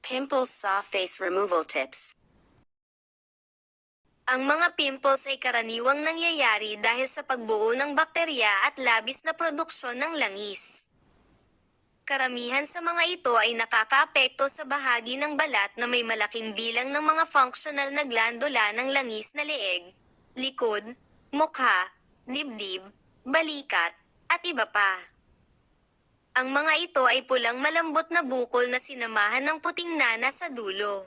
Pimple Saw Face Removal Tips Ang mga pimples ay karaniwang nangyayari dahil sa pagbuo ng bakterya at labis na produksyon ng langis. Karamihan sa mga ito ay nakakaapekto sa bahagi ng balat na may malaking bilang ng mga functional na glandula ng langis na leeg, likod, mukha, dibdib, balikat, at iba pa. Ang mga ito ay pulang malambot na bukol na sinamahan ng puting nana sa dulo.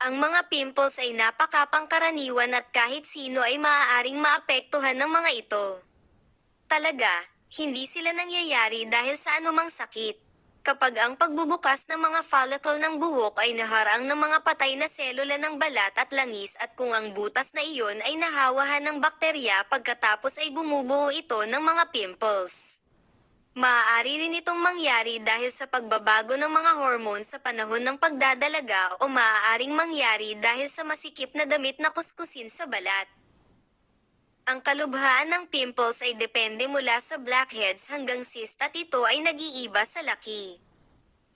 Ang mga pimples ay napakapangkaraniwan at kahit sino ay maaaring maapektuhan ng mga ito. Talaga, hindi sila nangyayari dahil sa anumang sakit. Kapag ang pagbubukas ng mga follicle ng buhok ay naharang ng mga patay na selula ng balat at langis at kung ang butas na iyon ay nahawahan ng bakterya pagkatapos ay bumubuo ito ng mga pimples. Maaari rin itong mangyari dahil sa pagbabago ng mga hormone sa panahon ng pagdadalaga o maaaring mangyari dahil sa masikip na damit na kuskusin sa balat. Ang kalubhaan ng pimples ay depende mula sa blackheads hanggang cyst at ito ay nag-iiba sa laki.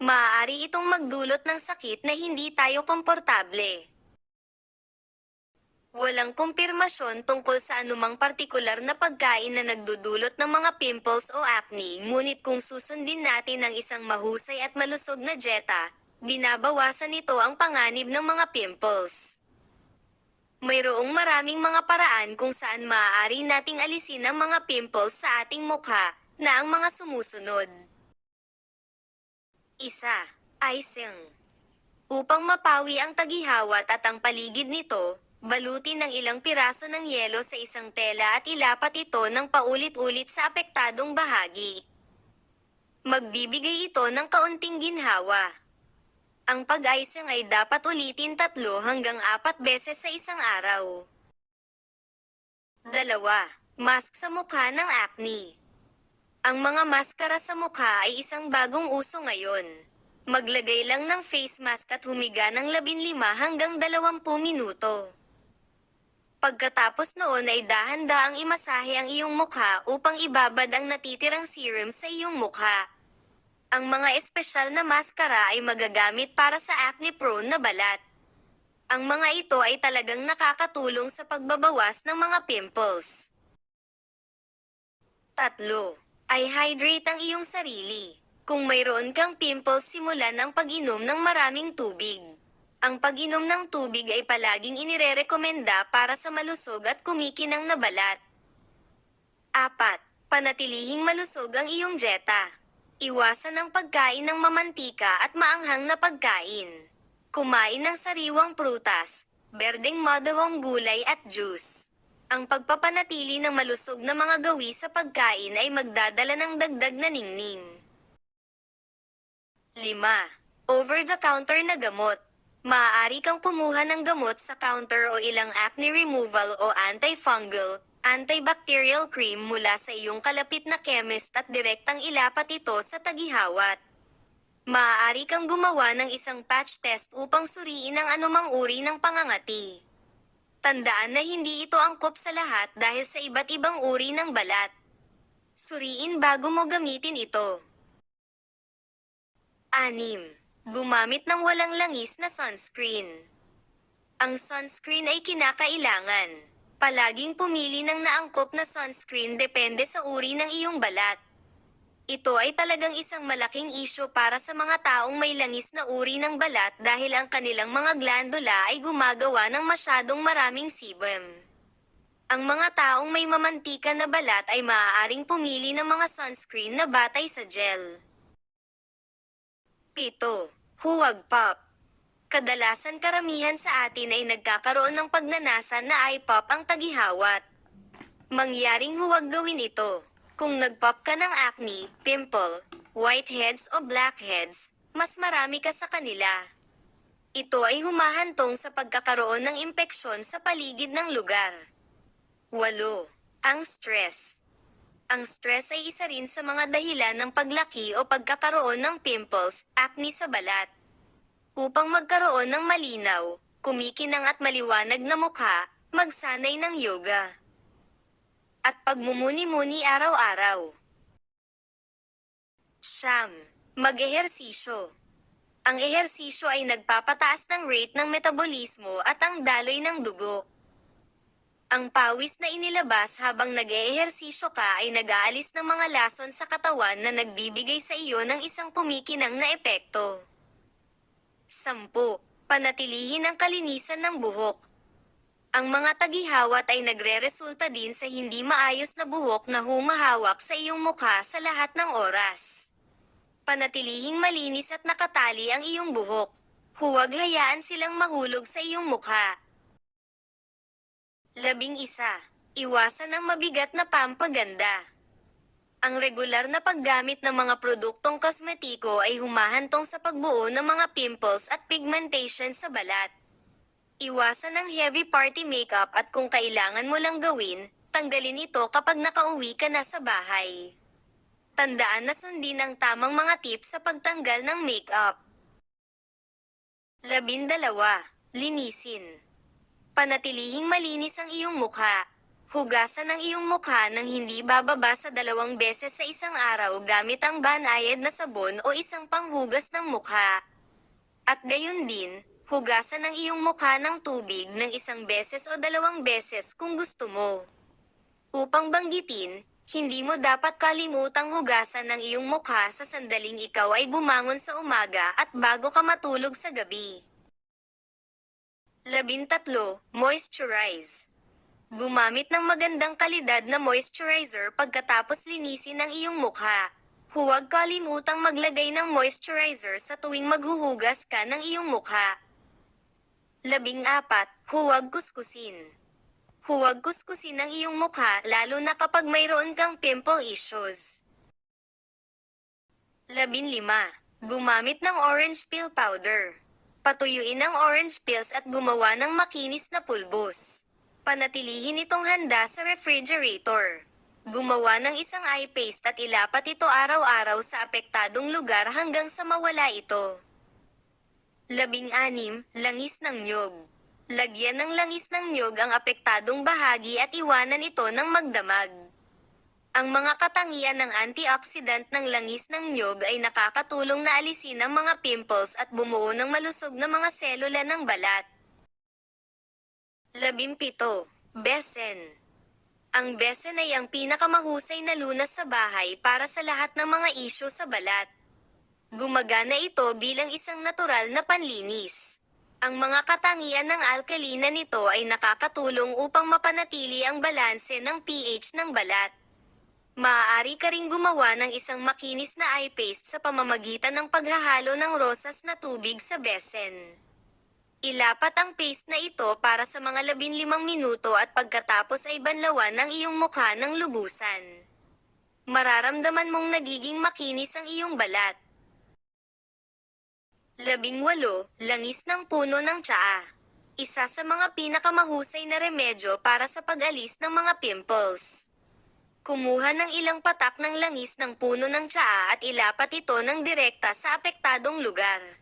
Maaari itong magdulot ng sakit na hindi tayo komportable. Walang kumpirmasyon tungkol sa anumang partikular na pagkain na nagdudulot ng mga pimples o acne, ngunit kung susundin natin ang isang mahusay at malusog na dieta, binabawasan nito ang panganib ng mga pimples. Mayroong maraming mga paraan kung saan maaari nating alisin ang mga pimples sa ating mukha, na ang mga sumusunod. Isa, icing. Upang mapawi ang tagihawat at ang paligid nito, balutin ng ilang piraso ng yelo sa isang tela at ilapat ito ng paulit-ulit sa apektadong bahagi. Magbibigay ito ng kaunting ginhawa. Ang pag-icing ay dapat ulitin tatlo hanggang apat beses sa isang araw. Dalawa, mask sa mukha ng acne. Ang mga maskara sa mukha ay isang bagong uso ngayon. Maglagay lang ng face mask at humiga ng 15 hanggang 20 minuto. Pagkatapos noon ay dahan-daang imasahe ang iyong mukha upang ibabad ang natitirang serum sa iyong mukha. Ang mga espesyal na maskara ay magagamit para sa acne-prone na balat. Ang mga ito ay talagang nakakatulong sa pagbabawas ng mga pimples. Tatlo, ay hydrate ang iyong sarili. Kung mayroon kang pimples simulan ang pag-inom ng maraming tubig. Ang pag-inom ng tubig ay palaging inirerekomenda para sa malusog at kumikinang na balat. Apat, panatilihing malusog ang iyong dieta. Iwasan ang pagkain ng mamantika at maanghang na pagkain. Kumain ng sariwang prutas, berdeng madahong gulay at juice. Ang pagpapanatili ng malusog na mga gawi sa pagkain ay magdadala ng dagdag na ningning. 5. Over-the-counter na gamot. Maaari kang kumuha ng gamot sa counter o ilang acne removal o antifungal, antibacterial cream mula sa iyong kalapit na chemist at direktang ilapat ito sa tagihawat. Maaari kang gumawa ng isang patch test upang suriin ang anumang uri ng pangangati. Tandaan na hindi ito angkop sa lahat dahil sa iba't ibang uri ng balat. Suriin bago mo gamitin ito. 6. Gumamit ng walang langis na sunscreen. Ang sunscreen ay kinakailangan. Palaging pumili ng naangkop na sunscreen depende sa uri ng iyong balat. Ito ay talagang isang malaking isyo para sa mga taong may langis na uri ng balat dahil ang kanilang mga glandula ay gumagawa ng masyadong maraming sebum. Ang mga taong may mamantika na balat ay maaaring pumili ng mga sunscreen na batay sa gel. Pito, huwag pop. Kadalasan karamihan sa atin ay nagkakaroon ng pagnanasa na eye pop ang tagihawat. Mangyaring huwag gawin ito. Kung nagpop ka ng acne, pimple, whiteheads o blackheads, mas marami ka sa kanila. Ito ay humahantong sa pagkakaroon ng impeksyon sa paligid ng lugar. 8. Ang stress. Ang stress ay isa rin sa mga dahilan ng paglaki o pagkakaroon ng pimples, acne sa balat. Upang magkaroon ng malinaw, kumikinang at maliwanag na mukha, magsanay ng yoga. At pagmumuni-muni araw-araw. Siyam, mag-ehersisyo. Ang ehersisyo ay nagpapataas ng rate ng metabolismo at ang daloy ng dugo. Ang pawis na inilabas habang nag-eehersisyo ka ay nag-aalis ng mga lason sa katawan na nagbibigay sa iyo ng isang kumikinang na epekto. 10. Panatilihin ang kalinisan ng buhok. Ang mga tagihawat ay nagre-resulta din sa hindi maayos na buhok na humahawak sa iyong mukha sa lahat ng oras. Panatilihing malinis at nakatali ang iyong buhok. Huwag hayaan silang mahulog sa iyong mukha. Labing isa. Iwasan ang mabigat na pampaganda. Ang regular na paggamit ng mga produktong kosmetiko ay humahantong sa pagbuo ng mga pimples at pigmentation sa balat. Iwasan ang heavy party makeup at kung kailangan mo lang gawin, tanggalin ito kapag nakauwi ka na sa bahay. Tandaan na sundin ang tamang mga tips sa pagtanggal ng makeup. Labindalawa. Linisin. Panatilihing malinis ang iyong mukha. Hugasan ang iyong mukha nang hindi bababa sa dalawang beses sa isang araw gamit ang banayad na sabon o isang panghugas ng mukha. At gayon din, hugasan ang iyong mukha ng tubig ng isang beses o dalawang beses kung gusto mo. Upang banggitin, hindi mo dapat kalimutang hugasan ang iyong mukha sa sandaling ikaw ay bumangon sa umaga at bago ka matulog sa gabi. Labintatlo, moisturize. Gumamit ng magandang kalidad na moisturizer pagkatapos linisin ang iyong mukha. Huwag kalimutang maglagay ng moisturizer sa tuwing maghuhugas ka ng iyong mukha. Labing apat, huwag kuskusin. Huwag kuskusin ang iyong mukha lalo na kapag mayroon kang pimple issues. Labin lima, gumamit ng orange peel powder. Patuyuin ang orange peels at gumawa ng makinis na pulbos. Panatilihin itong handa sa refrigerator. Gumawa ng isang eye paste at ilapat ito araw-araw sa apektadong lugar hanggang sa mawala ito. Labing anim, langis ng nyog. Lagyan ng langis ng nyog ang apektadong bahagi at iwanan ito ng magdamag. Ang mga katangian ng antioxidant ng langis ng nyog ay nakakatulong na alisin ang mga pimples at bumuo ng malusog na mga selula ng balat. Labimpito, Besen. Ang besen ay ang pinakamahusay na lunas sa bahay para sa lahat ng mga isyo sa balat. Gumagana ito bilang isang natural na panlinis. Ang mga katangian ng alkalina nito ay nakakatulong upang mapanatili ang balanse ng pH ng balat. Maaari ka ring gumawa ng isang makinis na eye paste sa pamamagitan ng paghahalo ng rosas na tubig sa besen. Ilapat ang paste na ito para sa mga 15 minuto at pagkatapos ay banlawan ng iyong mukha ng lubusan. Mararamdaman mong nagiging makinis ang iyong balat. Labing walo, langis ng puno ng tsaa. Isa sa mga pinakamahusay na remedyo para sa pag-alis ng mga pimples. Kumuha ng ilang patak ng langis ng puno ng tsaa at ilapat ito ng direkta sa apektadong lugar.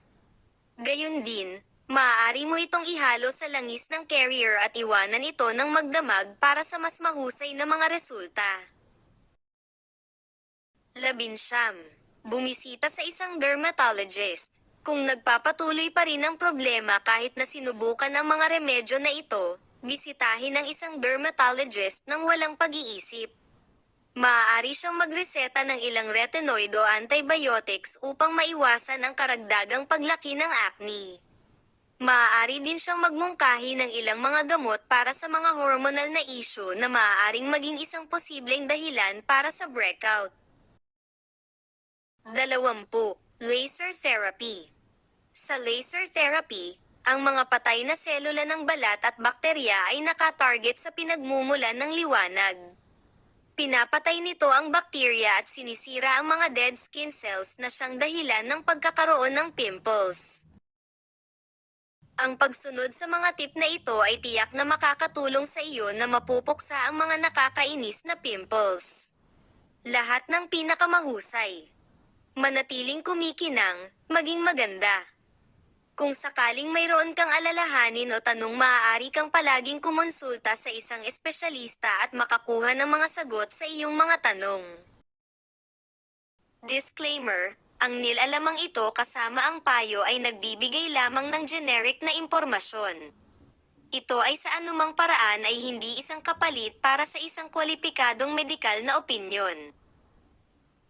Gayun din, maaari mo itong ihalo sa langis ng carrier at iwanan ito ng magdamag para sa mas mahusay na mga resulta. Labinsyam. Bumisita sa isang dermatologist. Kung nagpapatuloy pa rin ang problema kahit na sinubukan ang mga remedyo na ito, bisitahin ang isang dermatologist nang walang pag-iisip. Maaari siyang magreseta ng ilang retinoid o antibiotics upang maiwasan ang karagdagang paglaki ng acne. Maaari din siyang magmungkahi ng ilang mga gamot para sa mga hormonal na issue na maaaring maging isang posibleng dahilan para sa breakout. Dalawampu, laser therapy. Sa laser therapy, ang mga patay na selula ng balat at bakterya ay nakatarget sa pinagmumulan ng liwanag. Pinapatay nito ang bakterya at sinisira ang mga dead skin cells na siyang dahilan ng pagkakaroon ng pimples. Ang pagsunod sa mga tip na ito ay tiyak na makakatulong sa iyo na mapupuksa ang mga nakakainis na pimples. Lahat ng pinakamahusay. Manatiling kumikinang, maging maganda. Kung sakaling mayroon kang alalahanin o tanong maaari kang palaging kumonsulta sa isang espesyalista at makakuha ng mga sagot sa iyong mga tanong. Disclaimer, Ang nilalamang ito kasama ang payo ay nagbibigay lamang ng generic na impormasyon. Ito ay sa anumang paraan ay hindi isang kapalit para sa isang kwalipikadong medikal na opinyon.